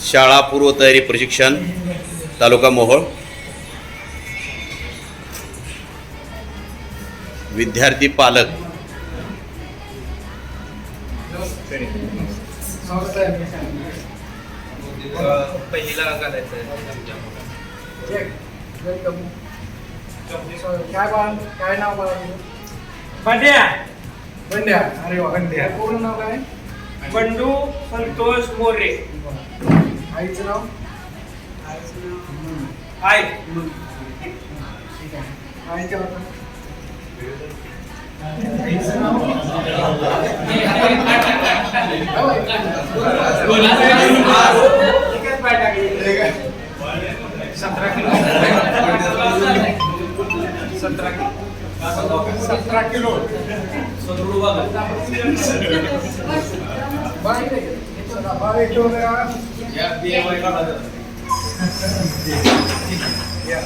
शाळा पूर्वतयारी प्रशिक्षण तालुका मोहोळ. विद्यार्थी पालक. घालायचं काय नाव? बंड्या. बंड्या. अरे वा बंड्या. पूर्ण नाव काय? बंडू संतोष मोरे. आईचं नाव? आहे ठीक आहे आईच्या नाव आईचं नाव सतरा किलो सतरा किलो. सतरा किलो. बाळ इथे घे. या.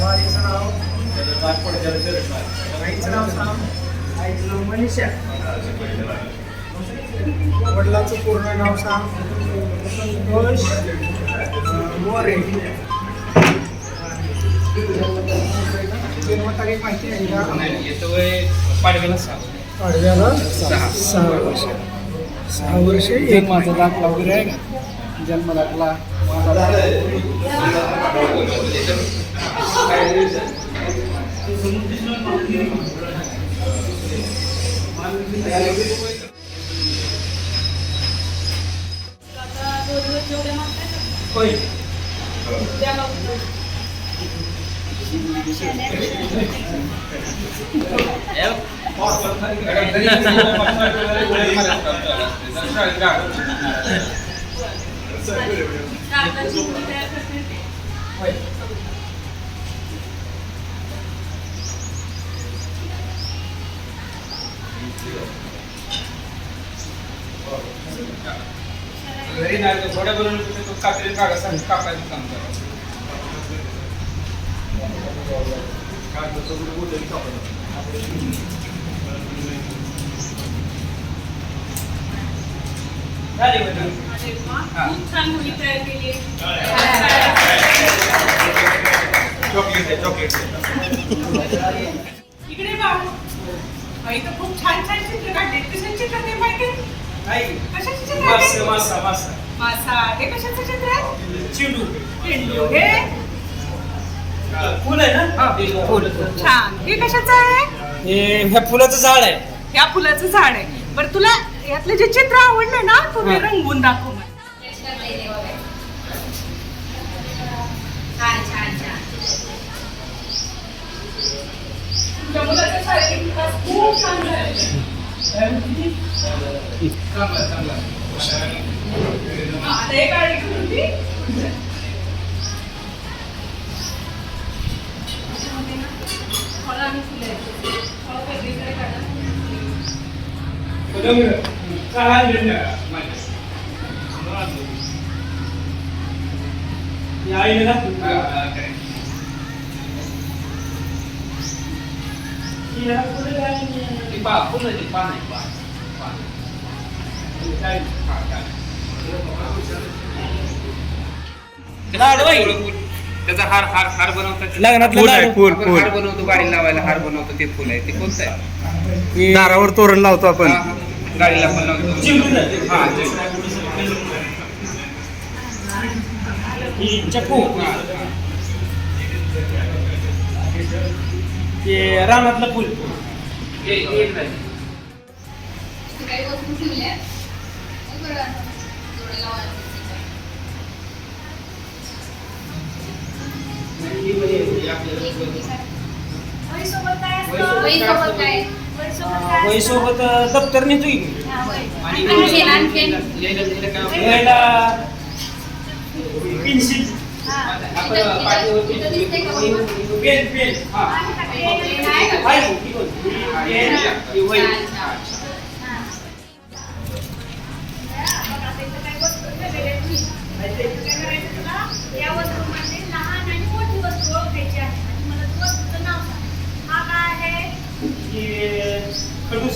बाळीचं नाव आईचं नाव सांग आईचं नाव मनीषा वडिलाचं पूर्ण नाव सांग मोरे जन्मतारीख माहिती आहे का येतो वय पाडव्याला सहा पाडव्याला सहा वर्ष सहा वर्ष एक माझा दाखला वगैरे आहे का जन्म दाखला होय. घरी नाही घोड्या बनवून तो कात्री काढायचं कापायचं काम करा झाली बंडू खूप छान मुली तयार केली चॉकलेट आहे. चॉकलेट इकडे बाबू आई तर खूप छान छान चित्र काढले. कशाचे चित्र ते माहिती? कशाचे चित्र मासा आहे? मासा मासा. मासा हे कशाचं चित्र? आहे चिंडू. पेंडू. हे? फुल आहे ना? फुल. छान. हे कशाचं आहे? हे ह्या फुलाचं झाड आहे. या फुलाचं झाड आहे. बरं तुला यातलं जे चित्र आवडलं ना तुम्ही. रंगवून दाखव मला. छान छान छान. तुमच्या मुलाचा शारीरिक विकास खूप चांगला आहे. चांगला चांगला आता हे काढले का तुम्ही? फळं आणि फुलं आहेत. फळं लाडू आहे. त्याचा हार हार हार बनवतात लग्नातलं फुल आहे, लाडू. फुल, आपण फुल. बनवतो गाडी लावायला हार बनवतो ते फुल आहे ते कोणतं आहे दारावर तोरण लावतो आपण हा, हा. गाडीला पण लावतो. हा. ही चक्कू हा, हा. ते रानातलं फुल हे हे नाही. काही वस्तू ठेवल्या बरं जोडे लावायला ही म्हणजे हे आपल्याला एक मिनिट आहे. वहीसोबत काय असतं? वहीसोबत काय? वहीसोबत काय असतं? वहीसोबत दप्तर नेतो की हा, वही. आणि आणखीन, आणखीन. लिहिलं लिहिलं काय लिहायला पेन्सिल. हा. Pen pen.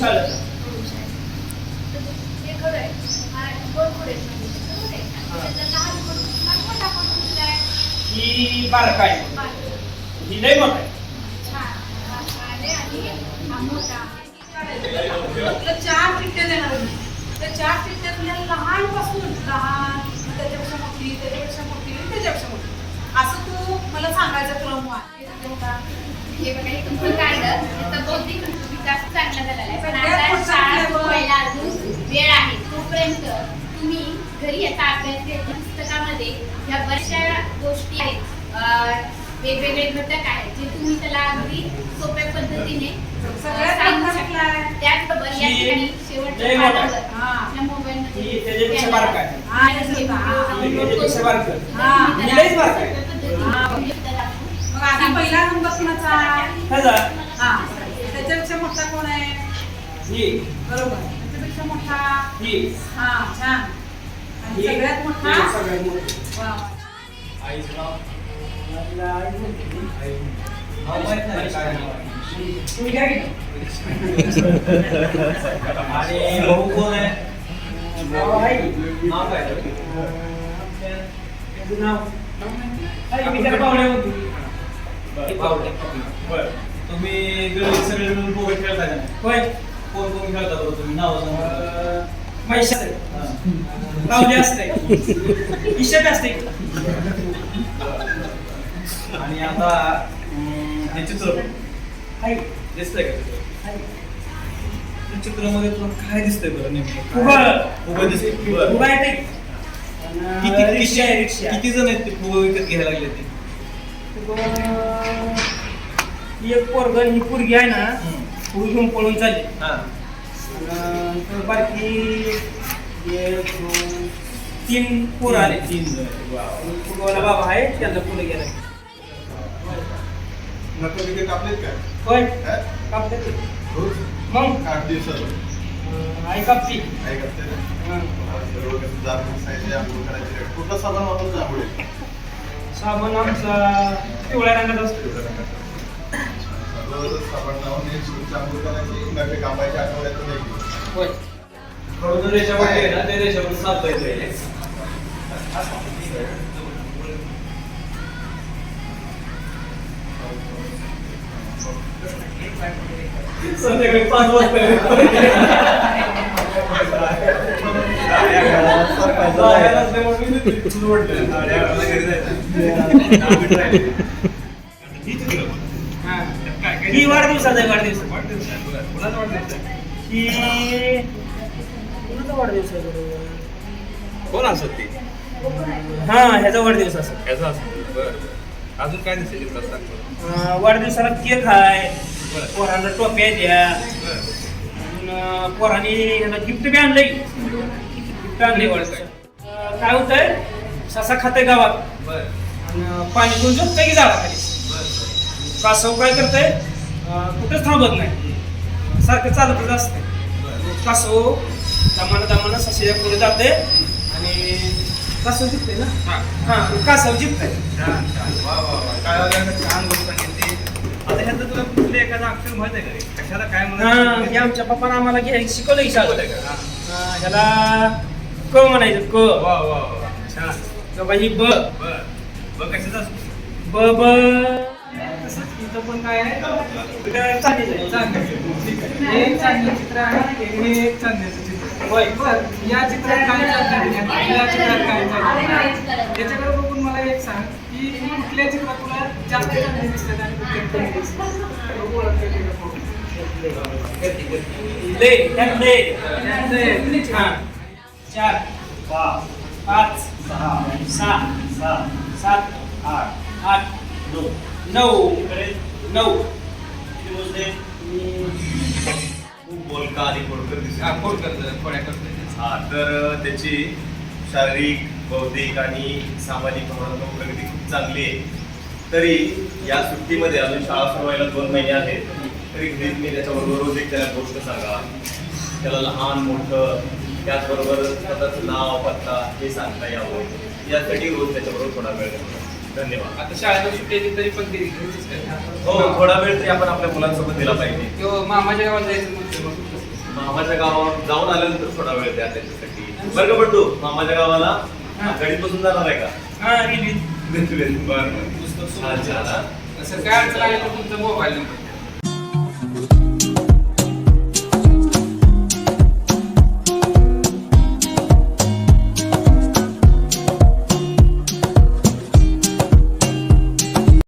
आहे? ही बारका आहे. ही लय मोठा आहे. हा हा तर चार चिठ्ठ्या देणार त्या चार चिठ्ठ्यातल्या लहानपासून लहान त्याच्यापेक्षा मोठी त्याच्यापेक्षा मोठी त्याच्यापेक्षा मोठी असं तू मला सांगायचा क्रम आहे हे बघा हे तुमचं काढलं त्याचा बौद्धिक विकास चांगला झालेला आहे पण सगळ्यात आता मोठं शाळा आपलं वय. व्हायला अजून वेळ आहे तोपर्यंत तुम्ही घरी आता अभ्यास घेत पुस्तकामध्ये ह्या बऱ्याचशा गोष्टी आहेत अं, वेगवेगळे घटक आहेत जे तुम्ही त्याला अगदी सोप्या पद्धतीने सगळ्यात सांगू शकता. त्याचबरोबर या ही ठिकाणी शेवटच्या. पानावर हा. आपल्या मोबाईलमध्ये पहिला नंबर कुणाचा? हा. त्याच्यापेक्षा मोठा कोण आहे? बरोबर. त्याच्यापेक्षा मोठा? ही. हा छान. आणि ही. सगळ्यात मोठा? सगळ्यात मोठी. आणि भाऊ कोण आहे नाव आहे नाव काय आमच्या- त्याचं नाव आहे, मी त्याला पाहुणे म्हणतो. हे पाहुणे. तुम्ही गल्लीत सगळे मिळून पोहे खेळता का नाही? होय कोण कोण खेळता बरोबर तुम्ही नाव सांगा अं, म्हैसाळ आहे. लावली असते इशट असते आणि आता हे चित्र. हाय. दिसतंय का चित्र? चित्रामध्ये तुला काय दिसतंय बरं नेमकं? उभं. दिसतंय. उभा आहे ते. किती रिक्षा आहे रिक्षा. किती जण आहेत ते पोहे विकत घ्यायला लागले ते? एक पोरग ही पोरगी आहे ना पोरगी घेऊन पळून चालली. हा. तर दोन तीन पोरं आले. तीन. फुटबॉलला बाबा आहे त्यांना पुढे गेलाय. नका विकत कापलेत काय? होय. हा? कापते ते. रोज? मग? आठ दिवसात अं, आई कापती. काय करते हं. सर्व कसं जात आंघोळ करायचे. कुठला साबण वापरतो आंघोळी साबण आमचा पिवळ्या रंगात असतो. रोज साबण लावून एक सुरची आंघोळ करायची नखे कापायचे आठवड्यातून एक होय. खडून रेषावरती आहे ना त्या रेषावर साप पाहिजे. संध्याकाळी पाच वाजता. हां. वाढदिवसाचा आहे वाढदिवस ही कुणाचा वाढदिवस आहे बरोबर? कोण असत ते हा ह्याचा वाढदिवस असं ह्याचा असत बरं अजून काय दिसेल वाढदिवसाला केक आहे. पोरांना टोप्या द्या. बरं. अजून पोरांनी ह्याला गिफ्ट बी आणलंय. गिफ्ट आणलंय अं, काय होतंय? ससा खाते गावात. बरं. आणि पाणी पिऊन झोपतंय की झाडाखाली. बरं कासव काय करतंय? कुठंच थांबत नाही. सारखं चालतच असतंय. कासव दमानं दमानं सशाच्या पुढे जाते आणि कासव जिंकते ना? हा. कासव जिंकते छान छान. वा वा वा. काय हा हे आमच्या पप्पानं आम्हाला घे शिकवलं की? शाळेत. हा, ह्याला क म्हणायचं क. वा वा वा छान. तेव्हा ही ब. ब. ब तसंच इथं पण काय आहे? चांदीचं आहे. हे एक चांगलं चित्र आहे. हे एक चित्र. होय. बरं या चित्रात काय चाललंय? या चित्रात काय चाललंय? त्याच्याकडे मला एक सांग की कुठल्या चित्रात तुला जास्त चांगले दिसतात आणि कुठल्या कमी दिसतात? चार पाच सहा सहा सात आठ आठ नऊ. नऊ. नऊ. किती मोजले? खूप बोलका आणि खोडकर दिसत थोड्या करतो. हा तर त्याची शारीरिक बौद्धिक आणि सामाजिक भावनात्मक प्रगती खूप चांगली आहे. तरी या सुट्टीमध्ये अजून शाळा सुरू व्हायला दोन महिने आहेत. तरी घरी मी त्याच्याबरोबर रोज एक त्याला गोष्ट सांगा. त्याला लहान मोठं त्याचबरोबर स्वतःचं नाव पत्ता हे सांगता यावं. यासाठी रोज त्याच्याबरोबर थोडा वेळ. धन्यवाद. आता शाळेला सुट्टी येते तरी पण ते घरीच काय हो थोडा वेळ तरी आपण आपल्या मुलांसोबत दिला पाहिजे. मामाच्या गावात जायचं मामाच्या गावावर जाऊन आल्यानंतर थोडा वेळ द्या त्याच्यासाठी. बरं का मामाच्या गावाला गडीत बसून जाणार आहे का? हा रिलीज बरं. हा. सर काय अडचण आली तर तुमचा मोबाईल नंबर.